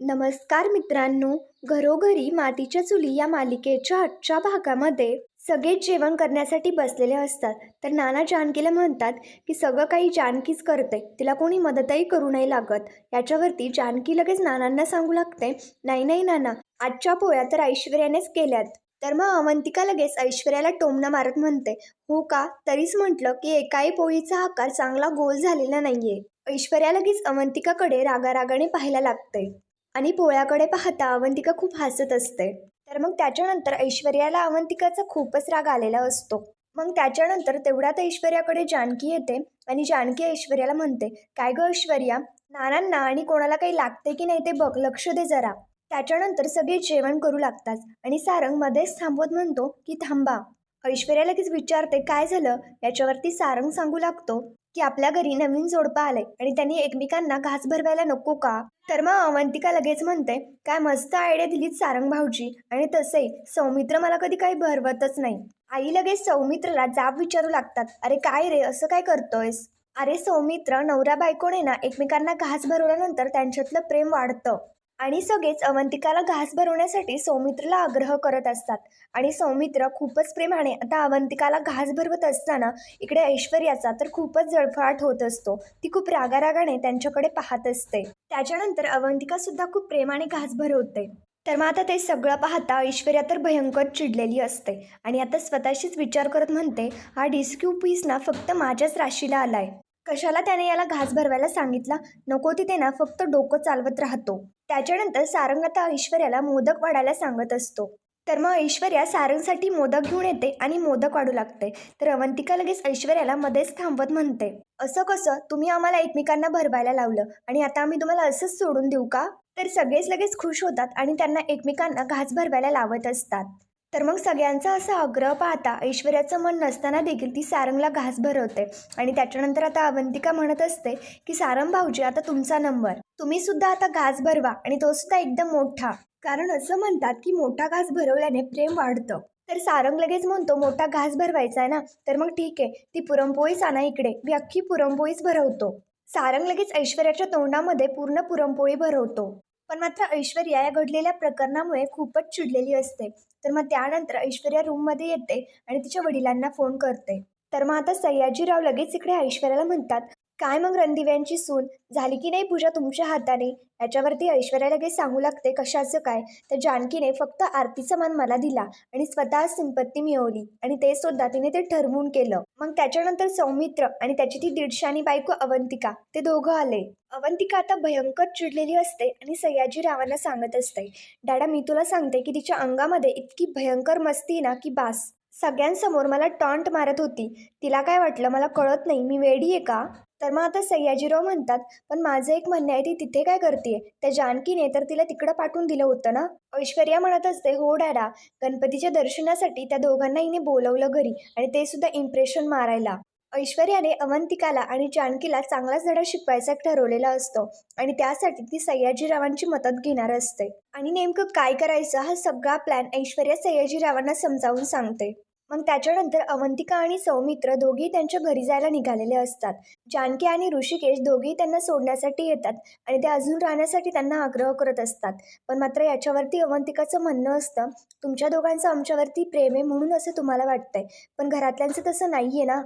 नमस्कार मित्रांनो घरोघरी मातीच्या चुली या मालिकेच्या आजच्या भागामध्ये सगळेच जेवण करण्यासाठी बसलेले असतात. तर नाना जानकीला म्हणतात की सगळं काही जानकीच करते. तिला कोणी मदतही करू नाही लागत. याच्यावरती जानकी लगेच नानांना सांगू लागते नाही नाही नाना आजच्या पोळ्या तर ऐश्वर्यानेच केल्यात. तर मग अवंतिका लगेच ऐश्वर्याला टोमणं मारत म्हणते हो का? तरीच म्हटलं की एकाही पोळीचा आकार चांगला गोल झालेला नाहीये. ऐश्वर्या लगेच अवंतिकाकडे रागारागाने पाहायला लागते. आणि पोळ्याकडे पाहता अवंतिका खूप हसत असते. तर मग त्याच्यानंतर ऐश्वर्याला अवंतिकाचा खूपच राग आलेला असतो. मग त्याच्यानंतर तेवढ्यात ऐश्वर्याकडे जानकी येते आणि जानकी ऐश्वर्याला म्हणते काय गं ऐश्वर्या? नानांना आणि कोणाला काही लागते की नाही ते बघ लक्ष दे जरा. त्याच्यानंतर सगळे जेवण करू लागतात आणि सारंग मध्येच थांबवत म्हणतो की थांबा. ऐश्वर्या लगेच विचारते काय झालं? याच्यावरती सारंग सांगू लागतो? की आपल्या घरी नवीन जोडपं आलंय आणि त्यांनी एकमेकांना घास भरवायला नको का? तर मग अवंतिका लगेच म्हणते काय मस्त आयडिया दिलीत सारंग भाऊजी आणि तसंही. सौमित्र मला कधी काही भरवतच नाही. आई लगेच सौमित्रला जाब विचारू लागतात अरे काय रे असं काय करतोयस? अरे सौमित्र नवरा बायकोने ना एकमेकांना घास भरवल्यानंतर त्यांच्यातलं प्रेम वाढतं. आणि सगळेच अवंतिकाला घास भरवण्यासाठी सौमित्रला आग्रह करत असतात. आणि सौमित्र खूपच प्रेमाने आता अवंतिकाला घास भरवत असताना इकडे ऐश्वर्याचा तर खूपच जळफळाट होत असतो. ती खूप रागारागाने त्यांच्याकडे पाहत असते. त्याच्यानंतर अवंतिका सुद्धा खूप प्रेमाने घास भरवते. तर मग आता ते सगळं पाहता ऐश्वर्या तर भयंकर चिडलेली असते. आणि आता स्वतःशीच विचार करत म्हणते हा डिस्क्यू पीस ना फक्त माझ्याच राशीला आलाय. कशाला त्याने याला घास भरवायला सांगितला? नको तिथे ना फक्त डोकं चालवत राहतो. त्याच्यानंतर सारंग आता ऐश्वर्याला मोदक वाढायला सांगत असतो. तर मग ऐश्वर्या सारंगसाठी मोदक घेऊन येते आणि मोदक वाढू लागते. तर अवंतिका लगेच ऐश्वर्याला मध्येच थांबवत म्हणते असं कसं? तुम्ही आम्हाला एकमेकांना भरवायला लावलं. आणि आता आम्ही तुम्हाला असंच सोडून देऊ का? तर सगळेच लगेच खुश होतात आणि त्यांना एकमेकांना घास भरवायला लावत असतात. तर मग सगळ्यांचा असा आग्रह पाहता ऐश्वर्याचं मन नसताना देखील ती सारंगला घास भरवते. आणि त्याच्यानंतर आता अवंतिका म्हणत असते की सारंग भाऊजी आता तुमचा नंबर. तुम्ही सुद्धा आता घास भरवा आणि तो सुद्धा एकदम मोठा. कारण असं म्हणतात की मोठा घास भरवल्याने प्रेम वाढतं. तर सारंग लगेच म्हणतो मोठा घास भरवायचा आहे ना. तर मग ठीक आहे ती पुरणपोळीच आणा इकडे. मी अख्खी पुरणपोळीच भरवतो. सारंग लगेच ऐश्वर्याच्या तोंडामध्ये पूर्ण पुरणपोळी भरवतो. पण मात्र ऐश्वर्या या घडलेल्या प्रकरणामुळे खूपच चिडलेली असते. तर मग त्यानंतर ऐश्वर्या रूममध्ये येते आणि तिच्या वडिलांना फोन करते. तर मग आता सयाजीराव लगेच इकडे ऐश्वर्याला म्हणतात काय मग रणदिव्यांची सून? झाली की नाही पूजा तुमच्या हाताने? याच्यावरती ऐश्वर्या लगेच सांगू लागते कशाचं काय? तर जानकीने फक्त आरतीचा मान मला दिला आणि स्वतः संपत्ती मिळवली आणि ते सुद्धा तिने ते ठरवून केलं. मग त्याच्यानंतर सौमित्र आणि त्याची ती दीडशानी बायको अवंतिका ते दोघं आले. अवंतिका आता भयंकर चिडलेली असते आणि सयाजीरावांना सांगत असते डॅडा मी तुला सांगते की तिच्या अंगामध्ये इतकी भयंकर मस्ती ना की बास. सगळ्यांसमोर मला टॉन्ट मारत होती. तिला काय वाटलं? मला कळत नाही. मी वेडी आहे का? तर मग आता सयाजीराव म्हणतात पण माझं एक म्हणणं आहे ती तिथे काय करते त्या जानकीने तर तिला तिकडं पाठवून दिलं होतं ना? ऐश्वर्या म्हणत असते हो डॅडा गणपतीच्या दर्शनासाठी त्या दोघांना हिने बोलवलं घरी आणि ते सुद्धा इम्प्रेशन मारायला. ऐश्वर्याने अवंतिकाला आणि जानकीला चांगलाच धडा शिकवायचा ठरवलेला असतो आणि त्यासाठी ती सयाजीरावांची मदत घेणार असते. आणि नेमकं काय करायचं हा सगळा प्लॅन ऐश्वर्या सयाजीरावांना समजावून सांगते. मग त्याच्यानंतर अवंतिका आणि सौमित्र दोघेही त्यांच्या घरी जायला निघालेले असतात. जानकी आणि ऋषिकेश दोघेही त्यांना सोडण्यासाठी येतात आणि ते अजून राहण्यासाठी त्यांना आग्रह करत असतात. पण मात्र याच्यावरती अवंतिकाचं म्हणणं असतं तुमच्या दोघांचं आमच्यावरती प्रेम आहे म्हणून असं तुम्हाला वाटतंय. पण घरातल्यांचं तसं नाही आहे ना?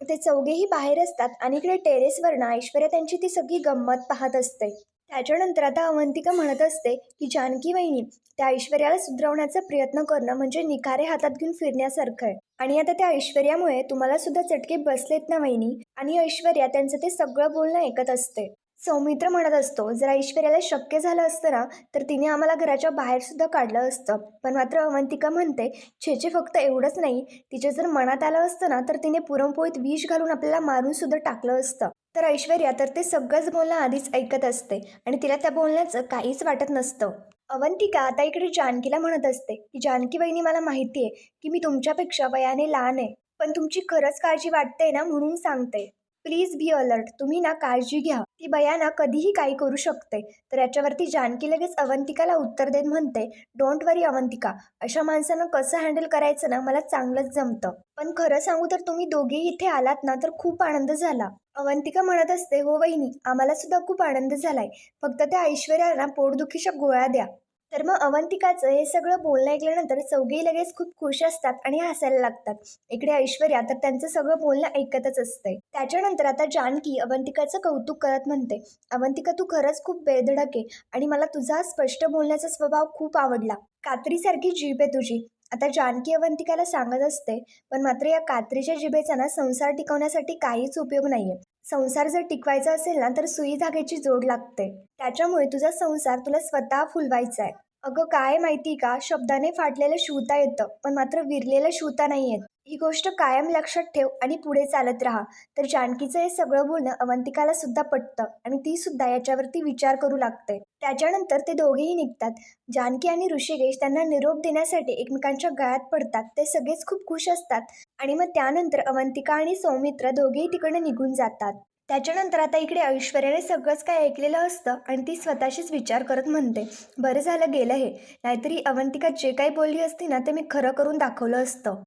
ते चौघेही बाहेर असतात. आणि इकडे टेरेसवर ना ऐश्वर्या त्यांची ती सगळी गंमत पाहत असते. त्याच्यानंतर आता अवंतिका म्हणत असते की जानकी वहिनी त्या ऐश्वर्याला सुधरवण्याचा प्रयत्न करणं म्हणजे निखारे हातात घेऊन फिरण्यासारखं आहे. आणि आता त्या ऐश्वर्यामुळे तुम्हाला सुद्धा चटके बसलेत ना वहिनी? आणि ऐश्वर्या त्यांचं ते सगळं बोलणं ऐकत असते. सौमित्र म्हणत असतो जर ऐश्वर्याला शक्य झालं असतं ना तर तिने आम्हाला घराच्या बाहेर सुद्धा काढलं असतं. पण मात्र अवंतिका म्हणते छेचे फक्त एवढंच नाही. तिच्या जर मनात आलं असतं ना तर तिने पुरणपोळीत विष घालून आपल्याला मारून सुद्धा टाकलं असतं. तर ऐश्वर्या तर ते सगळंच बोलणं आधीच ऐकत असते आणि तिला त्या बोलण्याचं काहीच वाटत नसतं. अवंतिका आता इकडे जानकीला म्हणत असते की जानकी वहिनी मला माहिती आहे की मी तुमच्यापेक्षा वयाने लहान आहे पण तुमची खरंच काळजी वाटते ना म्हणून सांगते. प्लीज बी अलर्ट तुम्ही ना काळजी घ्या. ती बया ना कधीही काही करू शकते. तर याच्यावरती जानकी लगेच अवंतिकाला उत्तर देत म्हणते डोंट वरी अवंतिका. अशा माणसानं कसं हँडल करायचं ना मला चांगलंच जमतं. पण खरं सांगू तर तुम्ही दोघेही इथे आलात ना तर खूप आनंद झाला. अवंतिका म्हणत असते हो वहिनी आम्हाला सुद्धा खूप आनंद झालाय. फक्त त्या ऐश्वर्याला पोटदुखीच्या गोळ्या द्या. तर मग अवंतिकाचं हे सगळं बोलणं ऐकल्यानंतर चौघेही लगेच खूप खुश असतात आणि हसायला लागतात. इकडे ऐश्वर्या तर त्यांचं सगळं बोलणं ऐकतच असते त्याच्यानंतर आता जानकी अवंतिकाचं कौतुक करत म्हणते अवंतिका तू खरंच खूप बेधडक आहे आणि मला तुझा स्पष्ट बोलण्याचा स्वभाव खूप आवडला. कात्रीसारखी जीभ आहे तुझी. आता जानकी अवंतिकाला सांगत असते पण मात्र या कात्रीच्या जिभेचा ना संसार टिकवण्यासाठी काहीच उपयोग नाहीये. संसार जर टिकवायचा असेल ना तर सुई धाग्याची जोड लागते. त्याच्यामुळे तुझा संसार तुला स्वतः फुलवायचा आहे अगं काय माहिती का? शब्दाने फाटलेलं शिवता येतं पण मात्र विरलेलं शिवता नाही येत ही गोष्ट कायम लक्षात ठेव आणि पुढे चालत राहा. तर जानकीचं हे सगळं बोलणं अवंतिकाला सुद्धा पटतं आणि ती सुद्धा याच्यावरती विचार करू लागते. त्याच्यानंतर ते दोघेही निघतात. जानकी आणि ऋषिकेश त्यांना निरोप देण्यासाठी एकमेकांच्या गळ्यात पडतात. ते सगळेच खूप खुश असतात आणि मग त्यानंतर अवंतिका आणि सौमित्र दोघेही तिकडे निघून जातात. त्याच्यानंतर आता इकडे ऐश्वर्याने सगळंच काय ऐकलेलं असतं आणि ती स्वतःशीच विचार करत म्हणते बरं झालं गेलं हे. नाहीतरी अवंतिका जे काही बोलली असती ना ते मी खरं करून दाखवलं असतं.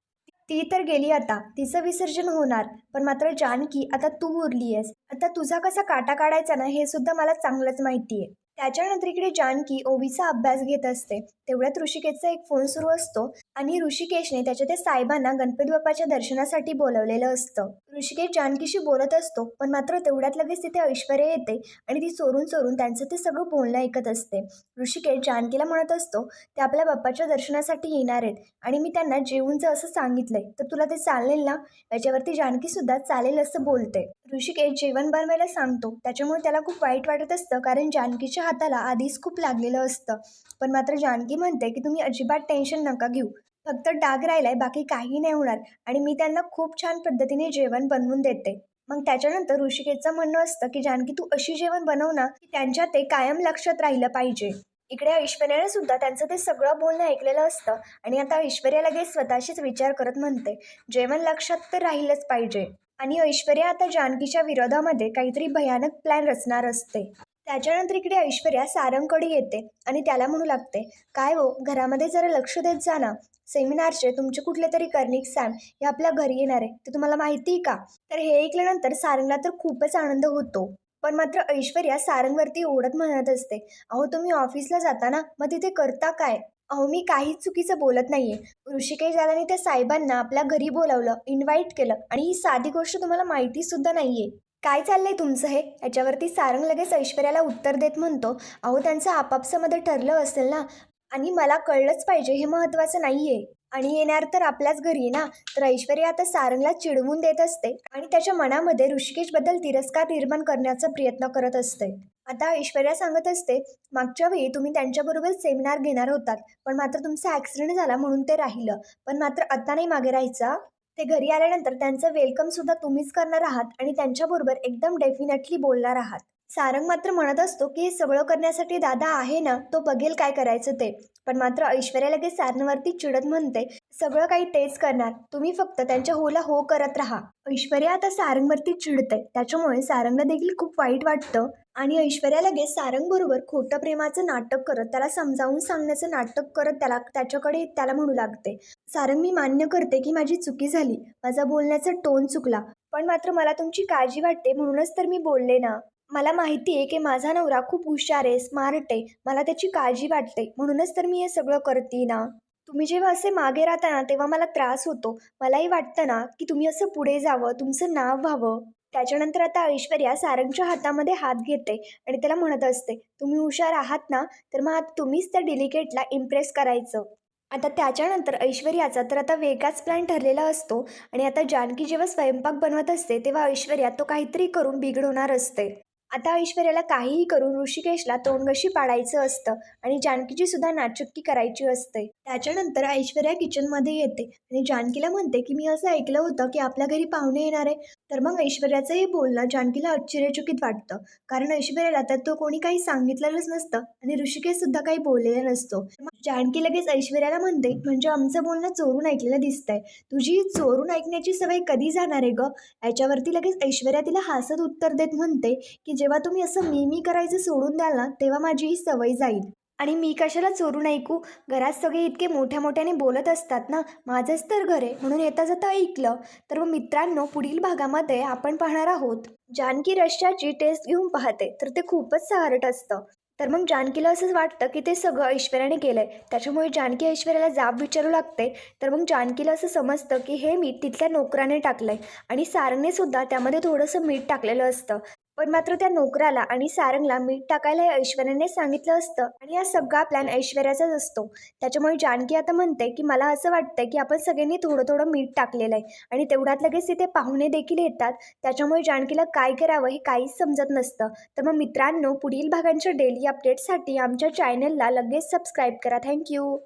ती तर गेली आता. तिचं विसर्जन होणार. पण मात्र जानकी आता तू उरली आहेस. आता तुझा कसा काटा काढायचा ना हे सुद्धा मला चांगलंच माहिती आहे त्याच्यानंतर इकडे जानकी ओवीचा अभ्यास घेत असते. तेवढ्यात ऋषिकेशचा एक फोन सुरू असतो. आणि ऋषिकेशने त्याच्या त्या साहेबांना गणपती बाप्पाच्या दर्शनासाठी बोलवलेलं असतं. ऋषिकेश जानकीशी बोलत असतो पण मात्र तेवढ्यात लगेच तिथे ऐश्वर्या येते आणि ती चोरून चोरून त्यांचं ते सगळं बोलणं ऐकत असते. ऋषिकेश जानकीला म्हणत असतो ते आपल्या बाप्पाच्या दर्शनासाठी येणार आहेत आणि मी त्यांना जेवूनचं असं सांगितलंय तर तुला ते चालेल ना? याच्यावरती जानकी सुद्धा चालेल असं बोलते. ऋषिकेश जेवण बनवायला सांगतो त्याच्यामुळे त्याला खूप वाईट वाटत असतं कारण जानकीच्या हाताला आधीच खूप लागलेलं असतं. पण मात्र जानकी म्हणते की तुम्ही अजिबात टेन्शन नका घेऊ फक्त डाग राहिलाय बाकी काही नाही होणार. आणि मी त्यांना खूप छान पद्धतीने जेवण बनवून देते. मग त्याच्यानंतर ऋषिकेशचं म्हणणं असतं की जानकी तू अशी जेवण बनव ना की त्यांच्या ते कायम लक्षात राहिलं पाहिजे. इकडे ऐश्वर्याने सुद्धा त्यांचं ते सगळं बोलणं ऐकलेलं असतं. आणि आता ऐश्वर्या लगेच स्वतःशीच विचार करत म्हणते जेवण लक्षात तर राहिलंच पाहिजे. आणि ऐश्वर्या आता जानकीच्या विरोधामध्ये काहीतरी भयानक प्लॅन रचणार असते. त्याच्यानंतर इकडे ऐश्वर्या सारंगकडे येते आणि त्याला म्हणू लागते काय हो घरामध्ये जरा लक्ष देत जा ना. सेमिनारचे तुमचे कुठले तरी कर्णिक सॅम हे आपल्या घरी येणार आहे ते तुम्हाला माहिती आहे का? तर हे ऐकल्यानंतर सारंगला तर खूपच आनंद होतो. पण मात्र ऐश्वर्या सारंगवरती ओढत म्हणत असते अहो तुम्ही ऑफिसला जाता ना मग तिथे करता काय? अहो मी काहीच चुकीचं बोलत नाहीये. ऋषिकेश दादाने त्या साहेबांना आपल्या घरी बोलावलं इन्व्हाइट केलं आणि ही साधी गोष्ट तुम्हाला माहिती सुद्धा नाहीये. काय चाललंय तुमचं हे? याच्यावरती सारंग लगेच ऐश्वर्याला उत्तर देत म्हणतो अहो त्यांचं आपापसामध्ये ठरलं असेल ना आणि मला कळलंच पाहिजे हे महत्त्वाचं आहे आणि येणार तर आपल्याच घरी ना. तर ऐश्वर्या आता सारंगला चिडवून देत असते आणि त्याच्या मनामध्ये ऋषिकेशबद्दल तिरस्कार निर्माण करण्याचा प्रयत्न करत असते. आता ऐश्वर्या सांगत असते मागच्या वेळी तुम्ही त्यांच्याबरोबर सेमिनार घेणार होतात पण मात्र तुमचा ॲक्सिडेंट झाला म्हणून ते राहिलं. पण मात्र आता नाही मागे राहायचा ते घरी आल्यानंतर त्यांचं वेलकम सुद्धा तुम्हीच करणार आहात आणि त्यांच्याबरोबर एकदम डेफिनेटली बोलणार आहात. सारंग मात्र म्हणत असतो की हे सगळं करण्यासाठी दादा आहे ना तो बघेल काय करायचं ते. पण मात्र ऐश्वर्या लगेच सारंगवरती चिडत म्हणते सगळं काही तेच करणार. तुम्ही फक्त त्यांच्या होला हो करत राहा. ऐश्वर्या आता सारंगवरती चिडते. त्याच्यामुळे सारंगला देखील खूप वाईट वाटतं आणि ऐश्वर्या लगेच सारंग बरोबर खोटं प्रेमाचं नाटक करत त्याला समजावून सांगण्याचं नाटक करत त्याला त्याच्याकडे त्याला म्हणू लागते. सारंग मी मान्य करते की माझी चुकी झाली. माझा बोलण्याचा टोन चुकला. पण मात्र मला तुमची काळजी वाटते म्हणूनच तर मी बोलले ना. मला माहिती आहे की माझा नवरा खूप हुशार आहे स्मार्ट आहे. मला त्याची काळजी वाटते म्हणूनच तर मी हे सगळं करते ना. तुम्ही जेव्हा असे मागे राहता ना तेव्हा मला त्रास होतो. मलाही वाटतं ना की तुम्ही असं पुढे जावं तुमचं नाव व्हावं. त्याच्यानंतर आता ऐश्वर्या सारंगच्या हातामध्ये हात घेते आणि त्याला म्हणत असते तुम्ही हुशार आहात ना तर मग आता तुम्हीच त्या डेलिकेटला इम्प्रेस करायचं. आता त्याच्यानंतर ऐश्वर्याचा तर आता वेगळाच प्लॅन ठरलेला असतो. आणि आता जानकी जेव्हा स्वयंपाक बनवत असते तेव्हा ऐश्वर्या तो काहीतरी करून बिघडवणार असते. आता ऐश्वर्याला काहीही करून ऋषिकेशला तोंडगशी पाडायचं असतं आणि जानकीची सुद्धा नाचक्की करायची असते. त्याच्यानंतर ऐश्वर्या किचनमध्ये येते आणि जानकीला म्हणते की मी असं ऐकलं होतं की आपल्या घरी पाहुणे येणार आहे. तर मग ऐश्वर्याचं हे बोलणं जानकीला आश्चर्यचकित वाटतं. कारण ऐश्वर्याला तर तो कोणी काही सांगितलेलंच नसतं आणि ऋषिकेश सुद्धा काही बोललेला नसतो. जानकी लगेच ऐश्वर्याला म्हणते म्हणजे आमचं बोलणं चोरून ऐकलेलं दिसतंय. तुझी चोरून ऐकण्याची सवय कधी जाणार आहे ग? याच्यावरती लगेच ऐश्वर्या तिला हसत उत्तर देत म्हणते की जेव्हा तुम्ही असं मी मी करायचं सोडून द्याल ना तेव्हा माझी ही सवय जाईल. आणि मी कशाला चोरून ऐकू घरात सगळे इतके मोठ्या मोठ्याने बोलत असतात ना माझंच तर घर आहे म्हणून येता जाता ऐकलं. तर मग मित्रांनो पुढील भागामध्ये आपण पाहणार आहोत. जानकी रश्याची टेस्ट घेऊन पाहते तर ते खूपच सहारट असतं. तर मग जानकीला असंच वाटतं की ते सगळं ऐश्वर्याने केलं आहे त्याच्यामुळे जानकी ऐश्वर्याला जाब विचारू लागते. तर मग जानकीला असं समजतं की हे मीठ तिथल्या नोकराने टाकलं आहे आणि सारने सुद्धा त्यामध्ये थोडंसं मीठ टाकलेलं असतं. पण मात्र त्या नोकराला आणि सारंगला मीठ टाकायला ऐश्वर्याने सांगितलं असतं. आणि हा सगळा प्लॅन ऐश्वर्याचाच असतो. त्याच्यामुळे जानकी आता म्हणते की मला असं वाटतंय की आपण सगळ्यांनी थोडं थोडं मीठ टाकलेलं आहे. आणि तेवढ्यात लगेच तिथे पाहुणे देखील येतात. त्याच्यामुळे जानकीला काय करावं हे काहीच समजत नसतं. तर मग मित्रांनो पुढील भागांच्या डेली अपडेटसाठी आमच्या चॅनलला लगेच सबस्क्राईब करा. थँक्यू